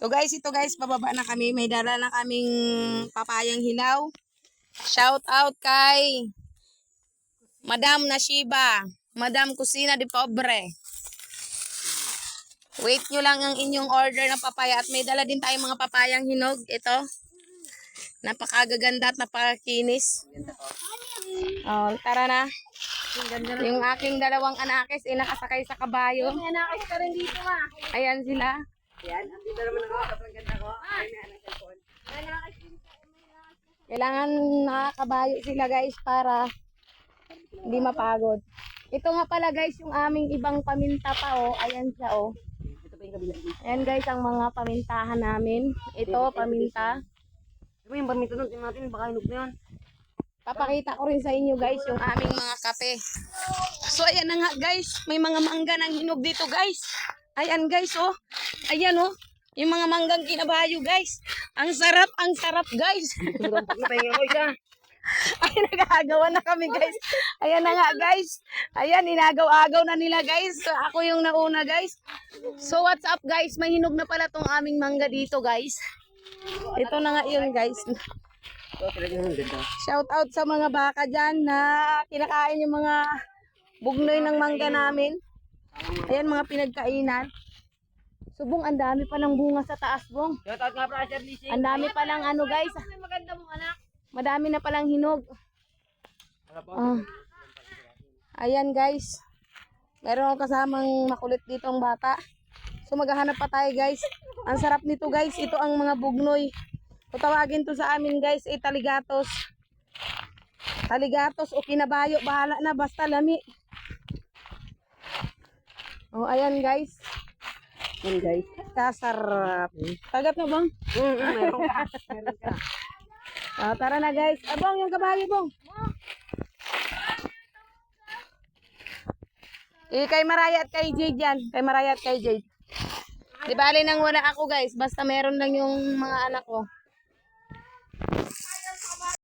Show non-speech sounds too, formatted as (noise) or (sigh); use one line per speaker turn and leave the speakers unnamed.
So guys, ito guys, pababa na kami. May dala na kaming papayang hilaw. Shout out kay Madam Nashiba. Madam Kusina de Pobre. Wait nyo lang ang inyong order ng papaya. At may dala din tayong mga papayang hinog. Ito. Napakagaganda at napakakinis. Oh, tara na. Yung aking dalawang anakis ay nakasakay sa kabayo.
May anakis ka rin dito ma.
Ayan sila.
Yan, andito naman ako. Sobrang ganda ko. Ay, may anak cellphone.
Kailangan nakakabayo sila guys para hindi mapagod. Ito nga pala guys yung aming ibang paminta pa oh. Ayan siya oh.
Ito pa yung kabila dito.
Ayan guys ang mga pamintahan namin. Ito paminta.
Diba yung paminta nun, tingnan natin, baka hinog na yan.
Papakita ko rin sa inyo guys yung aming mga kape. So ayan na nga guys. May mga mangga ng hinog dito guys. Ayan guys oh. Ayan oh. Yung mga manggang kinabayo guys. Ang sarap, ang sarap guys. (laughs) Ay, nag-aagawan na kami, guys. Ayan na nga, guys. Ayan, inagaw-agaw na nila, guys. So, ako yung nauna, guys. So, what's up, guys? May hinog na pala tong aming mangga dito, guys. Ito na nga yun, guys. Shout out sa mga baka dyan na kinakain yung mga bugnoy ng mangga namin. Ayan, mga pinagkainan. Subong, ang dami pa ng bunga sa taas, bong.
Shout out nga pala, Sir Lizzie.
Ang dami pa lang ano, guys.
May maganda mong anak.
Madami na palang hinog. Ah. Ayan guys. Meron akong kasamang makulit dito ang bata. So maghahanap pa tayo guys. Ang sarap nito guys. Ito ang mga bugnoy. Kung tawagin to sa amin guys ay taligatos. Taligatos o kinabayo. Bahala na basta lami. Oh ayan guys.
Yan guys.
Kasarap. Tagat mo bang?
Mm, mm, meron ka. Meron ka. (laughs)
Ah, tara na guys. Abong yung kabayo bong. Eh, kay Maraya at kay Jade yan. Kay Maraya at kay Jade. Di bali nang wala ako guys. Basta meron lang yung mga anak ko.